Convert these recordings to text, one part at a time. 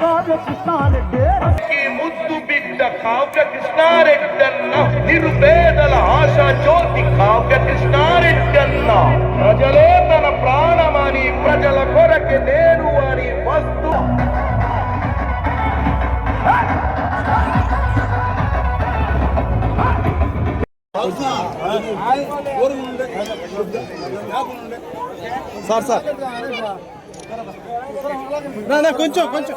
కావ్య కృష్ణారెడ్డి ముద్దు బిడ్డ కావ్య కృష్ణారెడ్డన్న నిరుపేదల ఆశా జ్యోతి కావ్య కృష్ణారెడ్డన్న ప్రజలే తన ప్రాణమని ప్రజల కొరకే నేను అని వస్తు. Sir sir. కొంచెం కొంచెం.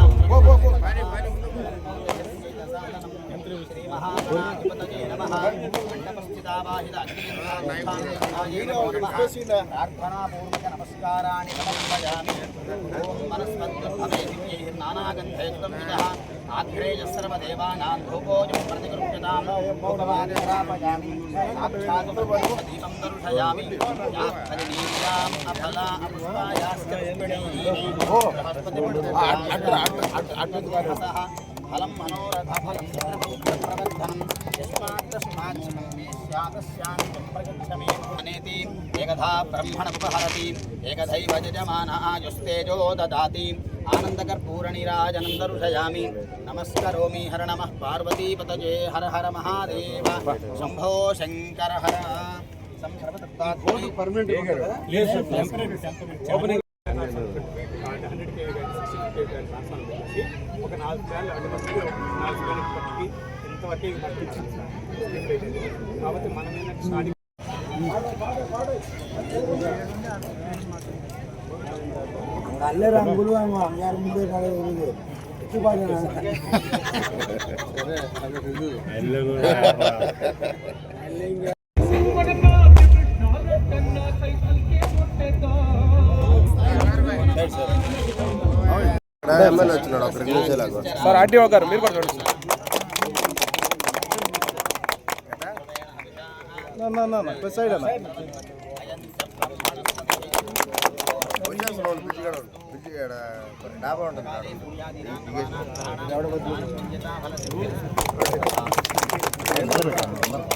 ప్రార్థనాపూర్వక నమస్కారాన్ని సమర్పయామి ఓం మనస్పద్భవేదినానాగంధేయుతం విదః ఆగ్రేయ సర్వదేవానాం ధూపోజం ప్రతిగృహ్యతాం భగవాన్ స్థాపయామి సాక్షాత్ దీపం దర్శయామి యా అఫలా అపుష్పాయాశ్చ ఫలం మనోరథ ప్రవర్ధనం యస్మాత్తస్మాచ్చమం మే స్యాదస్యాంతం ప్రగచ్చమే అనేతి ఏకథా బ్రహ్మణముపహరతి ఏకథైవ యజమాన ఆయుస్తేజో దదాతి ఆనందకర్పూరనిరాజనందరుషయామి నమస్కరోమి హర నమః పార్వతీపతజే హర హర మహాదేవ శంభో శంకర హర ఒక నాలుగు వేలు అంటే వరకు వర్తించింది కాబట్టి మనం ఏంటంటే స్టార్టింగ్ నల్ల రంగులు అంగారు ముందే కలగలేదు ఎత్తుపాటు ఎమ్మెల్యే వచ్చినాడు ఒక రెండు నిమిషాలు సార్ ఆర్టీఓ గారు మీరు కూడా చూడండి నా, నా, నా, నా, ప్రెస్ సైడ్ అన్న డాబా ఉంటుంది సర్వోపచారాన్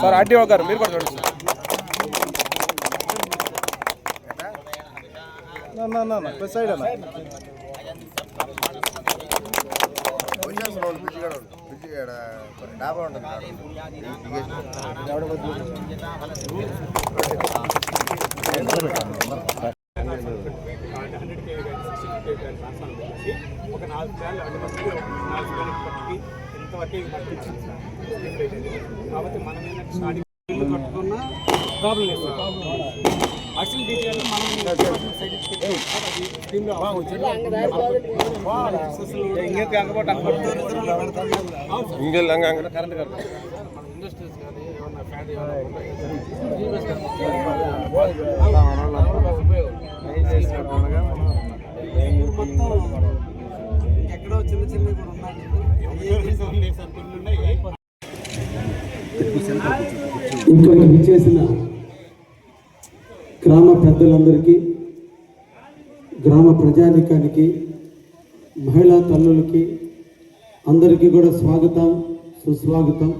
సార్ ఆర్టీఓ గారు మీరు కూడా చూడండి సైడ్ అన్న డాబా ఉంటుంది ఒక నాలుగు వేలు నాలుగు వేలు ఇప్పటికి ఇంతవరకు పట్టించింది సార్. కాబట్టి మనం ఏంటంటే స్టార్టింగ్ ఇల్లు కట్టుకున్న ప్రాబ్లం లేదు యాక్చువల్ డీటెయిల్ మనం స్కీమ్లో కరెంట్ ఇండస్ట్రీస్ కానీ ఏమన్నా ఫ్యాక్టరీ ఎక్కడో చిన్న చిన్న కూడా ఉన్నాయి. ఇక్కడికి విచ్చేసిన గ్రామ పెద్దలందరికీ గ్రామ ప్రజానికానికి మహిళా తల్లులకి అందరికీ కూడా స్వాగతం సుస్వాగతం.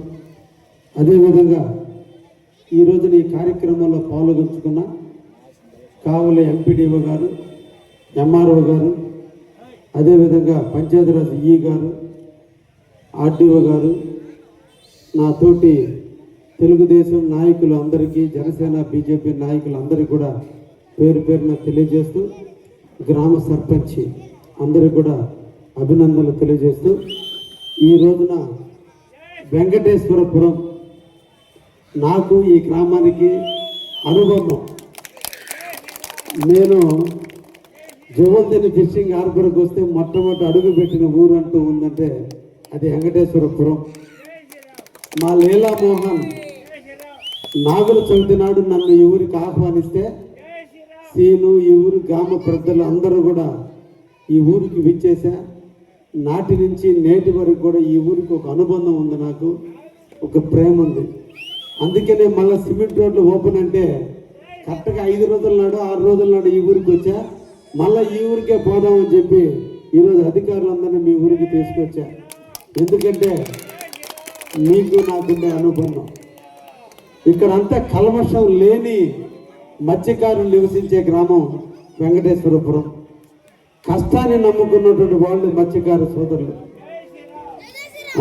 అదేవిధంగా ఈ ఈ కార్యక్రమంలో పాల్గొంచుకున్న కావుల ఎంపీడీఓ గారు ఎంఆర్ఓ గారు అదేవిధంగా పంచాయతీరాజ్ ఈ గారు ఆర్డీఓ గారు నాతోటి తెలుగుదేశం నాయకులు అందరికీ జనసేన బీజేపీ నాయకులు అందరికీ కూడా పేరు పేరున తెలియజేస్తూ గ్రామ సర్పంచ్ అందరికీ కూడా అభినందనలు తెలియజేస్తూ ఈ రోజున వెంకటేశ్వరపురం నాకు ఈ గ్రామానికి అనుబంధం. నేను జవంతిని ఫిషింగ్ హార్బర్కి వస్తే మొట్టమొదటి అడుగు పెట్టిన ఊరు అంటూ ఉందంటే అది వెంకటేశ్వరపురం. మా లీలా మోహన్ నాగుల చవితి నాడు నన్ను ఈ ఊరికి ఆహ్వానిస్తే సీను ఈ ఊరు గ్రామ పెద్దలు అందరూ కూడా ఈ ఊరికి విచ్చేసా నాటి నుంచి నేటి వరకు కూడా ఈ ఊరికి ఒక అనుబంధం ఉంది నాకు ఒక ప్రేమ ఉంది. అందుకనే మళ్ళీ సిమెంట్ రోడ్లు ఓపెన్ అంటే కరెక్ట్గా ఐదు రోజుల నాడు ఆరు రోజుల నాడు ఈ ఊరికి వచ్చా. మళ్ళీ ఈ ఊరికే పోదామని చెప్పి ఈరోజు అధికారులందరినీ మీ ఊరికి తీసుకొచ్చా. ఎందుకంటే మీకు నాకుండే అనుబంధం. ఇక్కడంతా కల్మషం లేని మత్స్యకారులు నివసించే గ్రామం వెంకటేశ్వరపురం. కష్టాన్ని నమ్ముకున్నటువంటి వాళ్ళు మత్స్యకార సోదరులు.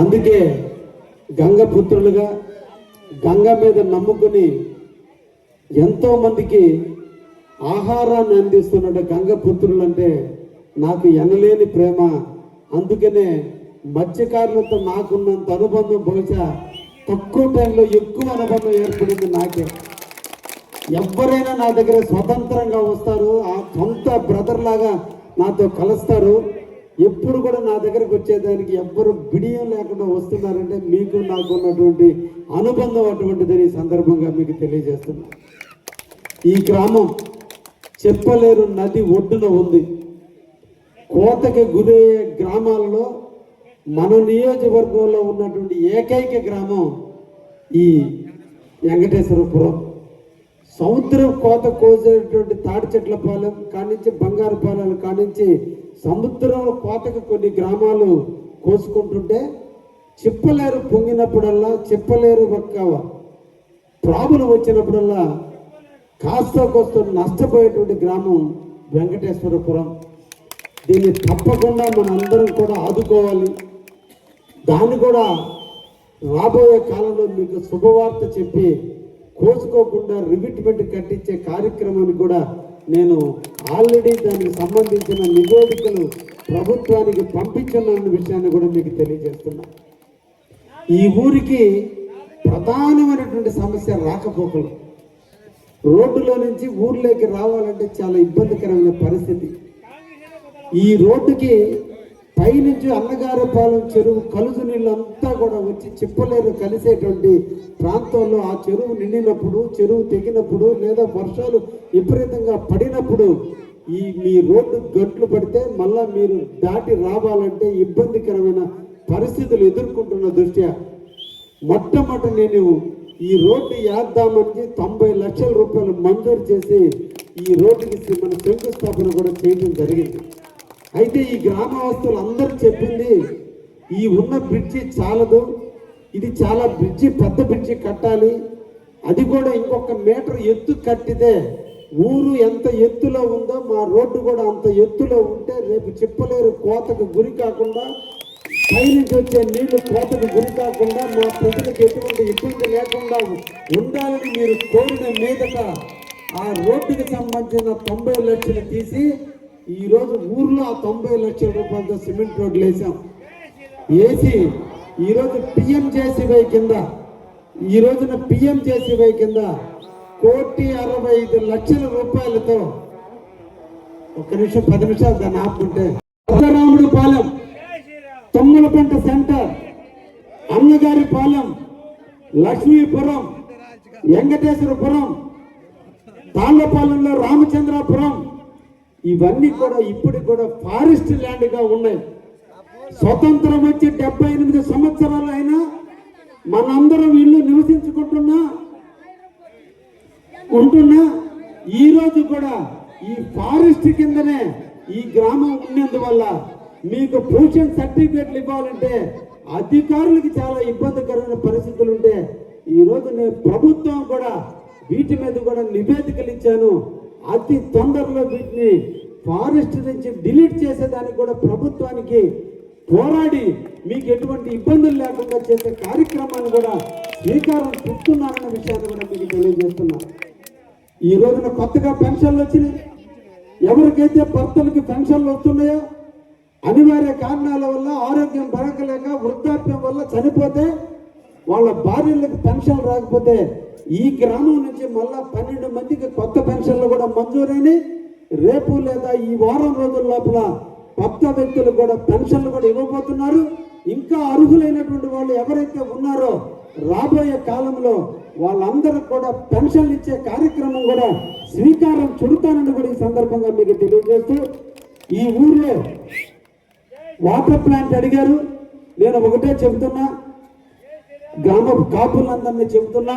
అందుకే గంగ పుత్రులుగా గంగ మీద నమ్ముకుని ఎంతో మందికి ఆహారాన్ని అందిస్తున్న గంగ పుత్రులు అంటే నాకు ఎనలేని ప్రేమ. అందుకనే మత్స్యకారులతో నాకున్నంత అనుబంధం బహుశా తక్కువ టైంలో ఎక్కువ అనుబంధం ఏర్పడింది నాకే. ఎవరైనా నా దగ్గర స్వతంత్రంగా వస్తారు ఆ సొంత బ్రదర్ లాగా నాతో కలుస్తారు. ఎప్పుడు కూడా నా దగ్గరకు వచ్చేదానికి ఎవ్వరు బిడియం లేకుండా వస్తున్నారంటే మీకు నాకు ఉన్నటువంటి అనుబంధం అటువంటిదని ఈ సందర్భంగా మీకు తెలియజేస్తున్నా. ఈ గ్రామం చెప్పలేరు నది ఒడ్డున ఉంది. కోతకి గురయ్యే గ్రామాలలో మన నియోజకవర్గంలో ఉన్నటువంటి ఏకైక గ్రామం ఈ వెంకటేశ్వరపురం. సముద్రం కోత కోసేటువంటి తాడి చెట్ల పాలెం కానించి బంగారు పాలెం కానించి సముద్రం కోతకు కొన్ని గ్రామాలు కోసుకుంటుంటే చిప్పలేరు పొంగినప్పుడల్లా చెప్పలేరు ఒక్క ప్రాబ్లం వచ్చినప్పుడల్లా కాస్త కోస్త నష్టపోయేటువంటి గ్రామం వెంకటేశ్వరపురం. దీన్ని తప్పకుండా మనందరం కూడా ఆదుకోవాలి. దాన్ని కూడా రాబోయే కాలంలో మీకు శుభవార్త చెప్పి కోసుకోకుండా రిమిట్మెంట్ కట్టించే కార్యక్రమాన్ని కూడా నేను ఆల్రెడీ దానికి సంబంధించిన నివేదికలు ప్రభుత్వానికి పంపించనున్న విషయాన్ని కూడా మీకు తెలియజేస్తున్నా. ఈ ఊరికి ప్రధానమైనటువంటి సమస్య రాకపోకలు. రోడ్డులో నుంచి ఊర్లోకి రావాలంటే చాలా ఇబ్బందికరమైన పరిస్థితి. ఈ రోడ్డుకి పైనుంచి అన్నగారపాలెం చెరువు కలుసు నీళ్ళంతా కూడా వచ్చి చిప్పలేరు కలిసేటువంటి ప్రాంతంలో ఆ చెరువు నిండినప్పుడు చెరువు తెగినప్పుడు లేదా వర్షాలు విపరీతంగా పడినప్పుడు ఈ మీ రోడ్డు గట్లు పడితే మళ్ళా మీరు దాటి రావాలంటే ఇబ్బందికరమైన పరిస్థితులు ఎదుర్కొంటున్న దృష్ట్యా. మొట్టమొదటి నేను ఈ రోడ్డు వేద్దామని తొంభై లక్షల రూపాయలు మంజూరు చేసి ఈ రోడ్డుకి మన శంకుస్థాపన కూడా చేయడం జరిగింది. అయితే ఈ గ్రామవాసులు అందరూ చెప్పింది ఈ ఉన్న బ్రిడ్జి చాలదు ఇది చాలా బ్రిడ్జి పెద్ద బ్రిడ్జి కట్టాలి అది కూడా ఇంకొక మీటర్ ఎత్తు కట్టితే ఊరు ఎంత ఎత్తులో ఉందో మా రోడ్డు కూడా అంత ఎత్తులో ఉంటే రేపు చెప్పలేరు కోతకు గురి కాకుండా పైనుంచి వచ్చే నీళ్ళు కోతకు గురి కాకుండా మా ప్రజలకు ఎటువంటి ఇబ్బంది లేకుండా ఉండాలని మీరు కోరిన మీదట ఆ రోడ్డుకి సంబంధించిన తొంభై లక్షలు తీసి ఈ రోజు ఊర్లో తొంభై లక్షల రూపాయలతో సిమెంట్ రోడ్లు వేసాం వేసి ఈరోజు పిఎం జేసీవై కింద ఈ రోజున పిఎం జేసీవై కింద కోటి అరవై ఐదు లక్షల రూపాయలతో ఒక్క నిమిషం పది నిమిషాలు దాన్ని ఆపుకుంటే. రాముడు పాలెం తొమ్మలపంట సెంటర్ అన్నగారి పాలెం లక్ష్మీపురం వెంకటేశ్వరపురం తాళ్ళపాలెంలో రామచంద్రాపురం ఇవన్నీ కూడా ఇప్పుడు కూడా ఫారెస్ట్ ల్యాండ్గా ఉన్నాయి. స్వతంత్రం వచ్చి డెబ్బై ఎనిమిది సంవత్సరాలు అయినా మనందరం ఇల్లు నివసించుకుంటున్నా ఉంటున్నా. ఈరోజు కూడా ఈ ఫారెస్ట్ కిందనే ఈ గ్రామం ఉన్నందువల్ల మీకు పొజిషన్ సర్టిఫికేట్లు ఇవ్వాలంటే అధికారులకి చాలా ఇబ్బందికరమైన పరిస్థితులు ఉంటే ఈ రోజు నేను ప్రభుత్వం కూడా వీటి మీద కూడా నివేదికలు ఇచ్చాను. అతి తొందరలో వీటిని ఫారెస్ట్ నుంచి డిలీట్ చేసేదానికి కూడా ప్రభుత్వానికి పోరాడి మీకు ఎటువంటి ఇబ్బందులు లేకుండా చేసే కార్యక్రమాన్ని కూడా శ్రీకారం చుడుతున్నారన్న విషయాన్ని కూడా మీకు తెలియజేస్తున్నా. ఈ రోజున కొత్తగా పెన్షన్లు వచ్చినాయి. ఎవరికైతే భర్తలకి పెన్షన్లు వస్తున్నాయో అనివార్య కారణాల వల్ల ఆరోగ్యం బరకలేక వృద్ధాప్యం వల్ల చనిపోతే వాళ్ళ భార్యలకు పెన్షన్ రాకపోతే ఈ గ్రామం నుంచి మళ్ళా పన్నెండు మందికి కొత్త పెన్షన్లు కూడా మంజూరైన రేపు లేదా ఈ వారం రోజుల లోపల కొత్త వ్యక్తులు కూడా పెన్షన్లు కూడా ఇవ్వబోతున్నారు. ఇంకా అర్హులైనటువంటి వాళ్ళు ఎవరైతే ఉన్నారో రాబోయే కాలంలో వాళ్ళందరూ కూడా పెన్షన్లు ఇచ్చే కార్యక్రమం కూడా శ్రీకారం చుడతానని కూడా ఈ సందర్భంగా మీకు తెలియజేస్తూ ఈ ఊర్లో వాటర్ ప్లాంట్ అడిగారు. నేను ఒకటే చెబుతున్నా గ్రామ కాపులందరినీ చెబుతున్నా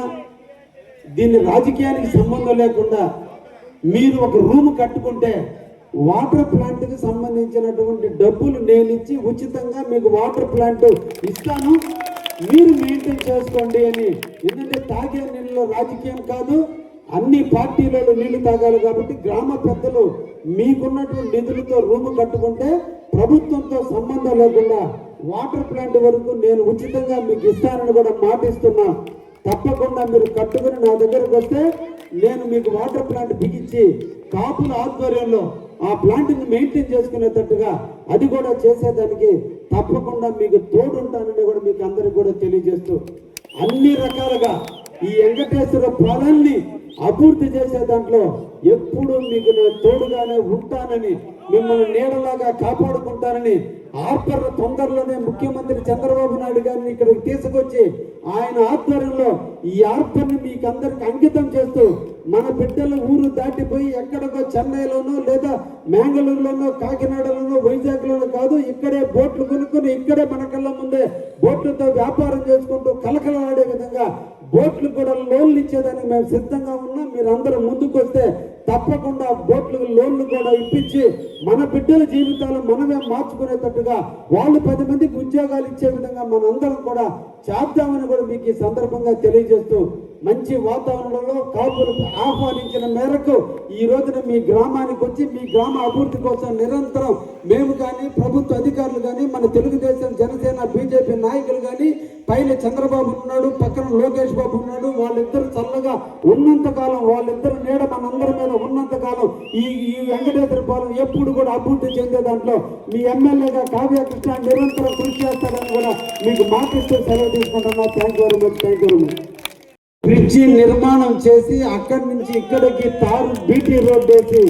దీన్ని రాజకీయానికి సంబంధం లేకుండా మీరు ఒక రూమ్ కట్టుకుంటే వాటర్ ప్లాంట్కి సంబంధించినటువంటి డబ్బులు నేను ఇచ్చి ఉచితంగా మీకు వాటర్ ప్లాంట్ ఇస్తాను. మీరు మెయింటైన్ చేసుకోండి అని. ఎందుకంటే తాగే నీళ్ళలో రాజకీయం కాదు అన్ని పార్టీలలో నీళ్ళు తాగాలి కాబట్టి గ్రామ పెద్దలు మీకున్నటువంటి నిధులతో రూమ్ కట్టుకుంటే ప్రభుత్వంతో సంబంధం లేకుండా వాటర్ ప్లాంట్ వరకు నేను ఉచితంగా మీకు ఇస్తానని కూడా మాటిస్తున్నా. తప్పకుండా మీరు కట్టుకుని నా దగ్గరకు వస్తే నేను మీకు వాటర్ ప్లాంట్ బిగించి కాపుల ఆధ్వర్యంలో ఆ ప్లాంట్ని మెయింటైన్ చేసుకునేటట్టుగా అది కూడా చేసేదానికి తప్పకుండా మీకు తోడుంటానని కూడా మీకు అందరికి కూడా తెలియజేస్తూ అన్ని రకాలుగా ఈ వెంకటేశ్వర పొలాన్ని అభివృద్ధి చేసే దాంట్లో ఎప్పుడు మీకు నేను తోడుగానే ఉంటానని మిమ్మల్ని నీడలాగా కాపాడుకుంటానని ఆర్పర్ తొందరలోనే ముఖ్యమంత్రి చంద్రబాబు నాయుడు గారిని ఇక్కడికి తీసుకొచ్చి ఆయన ఆధ్వర్యంలో ఈ ఆర్పర్ని మీకు అందరికి అంకితం చేస్తూ మన బిడ్డలు ఊరు దాటిపోయి ఎక్కడికో చెన్నైలోనో లేదా మ్యాంగళూరులోనో కాకినాడలోనో వైజాగ్లోనో కాదు ఇక్కడే బోట్లు కొనుక్కొని ఇక్కడే మన కళ్ళ ముందే బోట్లతో వ్యాపారం చేసుకుంటూ కలకలాడే విధంగా బోట్లు కూడా లోన్లు ఇచ్చేదానికి మేము సిద్ధంగా ఉన్నాం. మీరు అందరూ ముందుకు వస్తే తప్పకుండా బోట్లకు లోన్లు కూడా ఇప్పించి మన బిడ్డల జీవితాలు మనమే మార్చుకునేటట్టుగా వాళ్ళు పది మందికి ఉద్యోగాలు ఇచ్చే విధంగా మనందరం కూడా చేద్దామని కూడా మీకు ఈ సందర్భంగా తెలియజేస్తూ మంచి వాతావరణంలో కాపులు ఆహ్వానించిన మేరకు ఈ రోజున మీ గ్రామానికి వచ్చి మీ గ్రామ అభివృద్ధి కోసం నిరంతరం మేము కానీ ప్రభుత్వ అధికారులు కానీ మన తెలుగుదేశం జనసేన బీజేపీ నాయకులు కానీ పైన చంద్రబాబు ఉన్నాడు పక్కన లోకేష్ బాబు ఉన్నాడు వాళ్ళిద్దరు చల్లగా ఉన్నంత కాలం వాళ్ళిద్దరు నీడ మనందరి మీద ఉన్నంత కాలం ఈ ఈ వెంకటేశ్వర పాలన ఎప్పుడు కూడా అభివృద్ధి చెందే దాంట్లో మీ ఎమ్మెల్యేగా కావ్య కృష్ణ నిరంతరం కృషి చేస్తారని కూడా మీకు మాటిస్తూ సెలవు తీసుకుంటున్నా. Thank you very much thank you very much bridge నిర్మాణం చేసి అక్కడి నుంచి ఇక్కడికి తారు బీటీ రోడ్ వేసి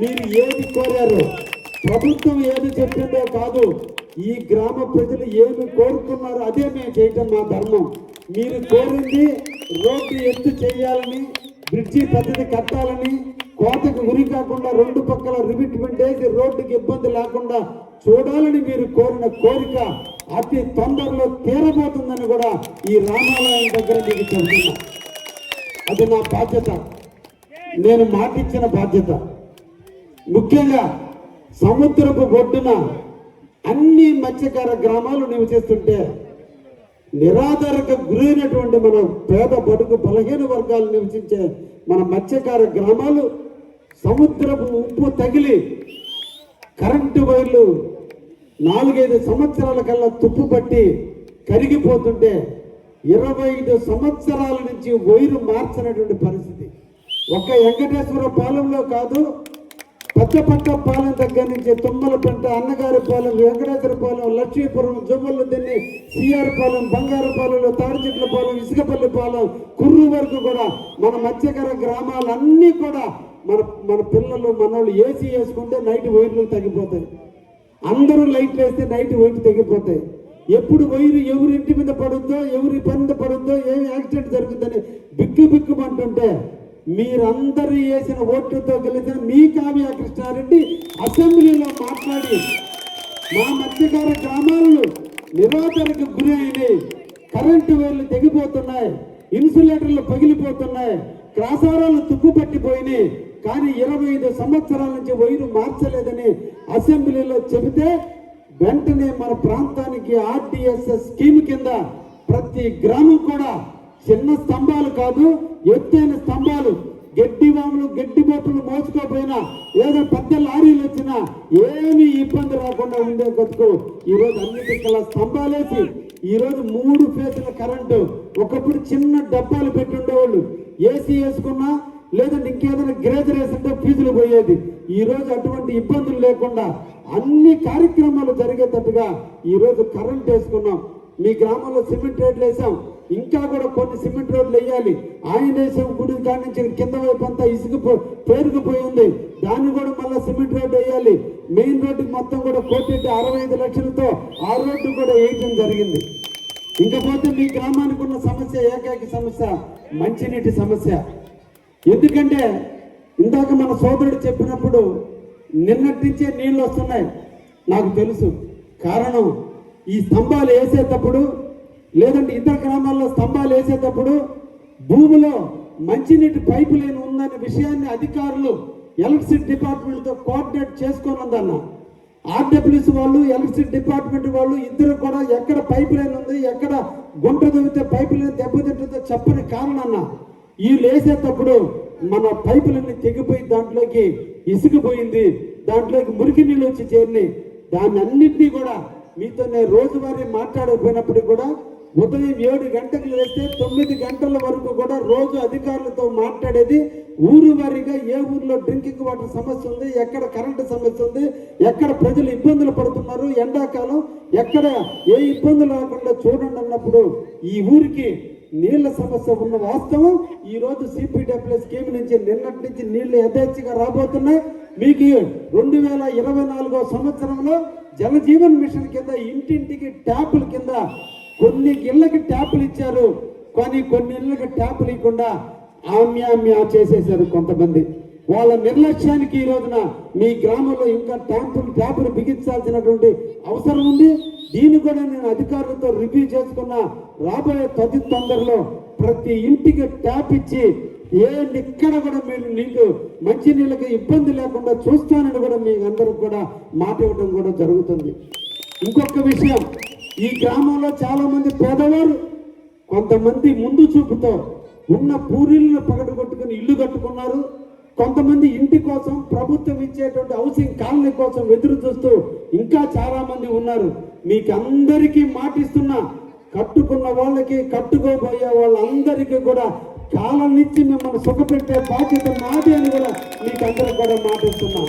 మీరు ఏది కోరారు ప్రభుత్వం ఏది చెప్పిందో కాదు ఈ గ్రామ ప్రజలు ఏమి కోరుకున్నారో అదే మేము చేయటం మా ధర్మం. మీరు కోరింది రోడ్డు ఎత్తు చేయాలని బ్రిడ్జి పద్ధతి కట్టాలని కోతకు గురి కాకుండా రెండు పక్కల రిమిట్మెంట్ వేసి రోడ్డుకి ఇబ్బంది లేకుండా చూడాలని మీరు కోరిన కోరిక అతి తొందరలో తీరబోతుందని కూడా ఈ రామాలయం దగ్గర మీకు చెబుతున్నా. అది నా బాధ్యత. నేను మాటిచ్చిన బాధ్యత. ముఖ్యంగా సముద్రపు ఒడ్డున అన్ని మత్స్యకార గ్రామాలు నివసిస్తుంటే నిరాధారక గురైనటువంటి మన పేద బడుగు బలహీన వర్గాలు నివసించే మన మత్స్యకార గ్రామాలు సముద్రపు ఉప్పు తగిలి కరెంటు వైర్లు నాలుగైదు సంవత్సరాల కల్లా తుప్పు పట్టి కరిగిపోతుంటే ఇరవై ఐదు సంవత్సరాల నుంచి వైరు మార్చినటువంటి పరిస్థితి. ఒక్క వెంకటేశ్వర పాలెంలో కాదు పెద్దపట్ట పాలెం దగ్గర నుంచి తుమ్మలపంట అన్నగారి పాలెం వెంకటేశ్వర పాలెం లక్ష్మీపురం జుమ్మలు దిన్ని సిఆర్ పాలెం బంగారుపాలెంలో తాడిచెట్ల పాలెం ఇసుకపల్లి పాలెం కుర్రు వరకు కూడా మన మత్స్యకర గ్రామాలన్నీ కూడా మన మన పిల్లలు మనోళ్ళు ఏసీ వేసుకుంటే నైట్ వైర్లు తగ్గిపోతాయి. అందరూ లైట్ వేస్తే నైట్ వైట్ తగ్గిపోతాయి ఎప్పుడు వైరు ఎవరి ఇంటి మీద పడుద్దో ఎవరి పని మీద పడుద్దో ఏమి యాక్సిడెంట్ జరుగుతుందని బిక్కు బిక్కుమంటుంటే మీరందరూ వేసిన ఓట్లతో గెలిచిన మీ కావ్య కృష్ణారెడ్డి అసెంబ్లీలో మాట్లాడి మా మధ్యకార గ్రామాలను నిరోధనకు గురి అయినాయి కరెంటు వైర్లు తెగిపోతున్నాయి ఇన్సులేటర్లు పగిలిపోతున్నాయి క్రాసారాలు తుప్పు పట్టిపోయినాయి కానీ ఇరవై ఐదు సంవత్సరాల నుంచి వైరు మార్చలేదని అసెంబ్లీలో చెబితే వెంటనే మన ప్రాంతానికి ఆర్టీఎస్ఎస్ స్కీమ్ కింద ప్రతి గ్రామం కూడా చిన్న స్తంభాలు కాదు ఎత్తైన స్తంభాలు గడ్డి వాములు గడ్డి బొట్టులు మోసుకోపోయినా ఏదో పెద్ద లారీలు వచ్చినా ఏమీ ఇబ్బంది రాకుండా ఉండే కొద్దుకు ఈరోజు అన్ని దిక్కుల స్తంభాలేసి ఈరోజు మూడు ఫేజ్ల కరెంటు ఒకప్పుడు చిన్న డబ్బాలు పెట్టి ఉండేవాళ్ళు. ఏసీ వేసుకున్నా లేదంటే ఇంకేదైనా గ్రేజర్ వేసుకుంటే ఫీజులు పోయేది. ఈరోజు అటువంటి ఇబ్బందులు లేకుండా అన్ని కార్యక్రమాలు జరిగేటట్టుగా ఈరోజు కరెంట్ వేసుకున్నాం. మీ గ్రామంలో సిమెంట్ రోడ్లు వేసాం. ఇంకా కూడా కొన్ని సిమెంట్ రోడ్లు వేయాలి. ఆయన వేసాం గుడి కాడి నుంచి కింద వైపు అంతా ఇసుక పేరుకుపోయి ఉంది. దాన్ని కూడా మళ్ళీ సిమెంట్ రోడ్డు వేయాలి. మెయిన్ రోడ్డుకి మొత్తం కూడా కోటి అరవై ఐదు లక్షలతో ఆ రోడ్డు కూడా వేయటం జరిగింది. ఇంకపోతే మీ గ్రామానికి ఉన్న సమస్య ఏకైక సమస్య మంచినీటి సమస్య. ఎందుకంటే ఇందాక మన సోదరుడు చెప్పినప్పుడు నిన్నటి నుంచే నీళ్ళు వస్తున్నాయి. నాకు తెలుసు. కారణం ఈ స్తంభాలు వేసేటప్పుడు లేదంటే ఇతర గ్రామాల్లో స్తంభాలు వేసేటప్పుడు భూమిలో మంచినీటి పైపు లైన్ ఉందనే విషయాన్ని అధికారులు ఎలక్ట్రిసిటీ డిపార్ట్మెంట్తో కోఆర్డినేట్ చేసుకొని ఉందన్న ఆర్డబ్ల్యూస్ వాళ్ళు ఎలక్ట్రిసిటీ డిపార్ట్మెంట్ వాళ్ళు ఇద్దరు కూడా ఎక్కడ పైప్ లైన్ ఉంది ఎక్కడ గుంట దొవితే పైప్ లైన్ దెబ్బతింటుందో చెప్పని కారణం ఈ లేసేటప్పుడు మన పైపులన్నీ తెగిపోయి దాంట్లోకి ఇసుకుపోయింది. దాంట్లోకి మురికి నీళ్ళు వచ్చి చేరినాయి. దాన్ని అన్నింటినీ కూడా మీతో నేను రోజువారీ మాట్లాడకపోయినప్పటికీ కూడా ఉదయం ఏడు గంటలు వేస్తే తొమ్మిది గంటల వరకు కూడా రోజు అధికారులతో మాట్లాడేది. ఊరు వారీగా ఏ ఊర్లో డ్రింకింగ్ వాటర్ సమస్య ఉంది ఎక్కడ కరెంటు సమస్య ఉంది ఎక్కడ ప్రజలు ఇబ్బందులు పడుతున్నారు ఎండాకాలం ఎక్కడ ఏ ఇబ్బందులు రాకుండా చూడండి అన్నప్పుడు ఈ ఊరికి నీళ్ళ సమస్య ఉన్న వాస్తవం ఈ రోజు సిపిడబ్ల్యూ స్కీమ్ నుంచి నిన్నటి నుంచి నీళ్ళు యథేచ్ఛగా రాబోతున్నాయి. మీకు రెండు వేల ఇరవై నాలుగో సంవత్సరంలో జలజీవన్ మిషన్ కింద ఇంటింటికి ట్యాపుల కింద కొన్ని ఇళ్ళకి ట్యాపులు ఇచ్చారు. కానీ కొన్ని ఇళ్ళకి ట్యాపులు ఇవ్వకుండా ఆమ్యామ్యా చేసేసారు కొంతమంది. వాళ్ళ నిర్లక్ష్యానికి ఈ రోజున మీ గ్రామంలో ఇంకా ట్యాంపులు ట్యాపులు బిగించాల్సినటువంటి అవసరం ఉంది. దీన్ని కూడా నేను అధికారులతో రివ్యూ చేసుకున్న రాబోయే తది తొందరలో ప్రతి ఇంటికి ట్యాప్ ఇచ్చి ఏ ఎక్కడ కూడా మీరు నీళ్ళు మంచి నీళ్ళకి ఇబ్బంది లేకుండా చూస్తానని కూడా మీ అందరికి కూడా మాట ఇవ్వడం కూడా జరుగుతుంది. ఇంకొక విషయం ఈ గ్రామంలో చాలా మంది పేదవారు కొంతమంది ముందు చూపుతో ఉన్న పూరిలను పగడగొట్టుకుని ఇల్లు కట్టుకున్నారు. కొంతమంది ఇంటి కోసం ప్రభుత్వం ఇచ్చేటువంటి హౌసింగ్ కాలనీ కోసం ఎదురు చూస్తూ ఇంకా చాలా మంది ఉన్నారు. మీకు అందరికీ మాటిస్తున్నా కట్టుకున్న వాళ్ళకి కట్టుకోబోయే వాళ్ళందరికీ కూడా కాలం ఇచ్చి మిమ్మల్ని సుఖపెట్టే బాధ్యత మాది అని కూడా మీకు అందరికి కూడా మాటిస్తున్నాం.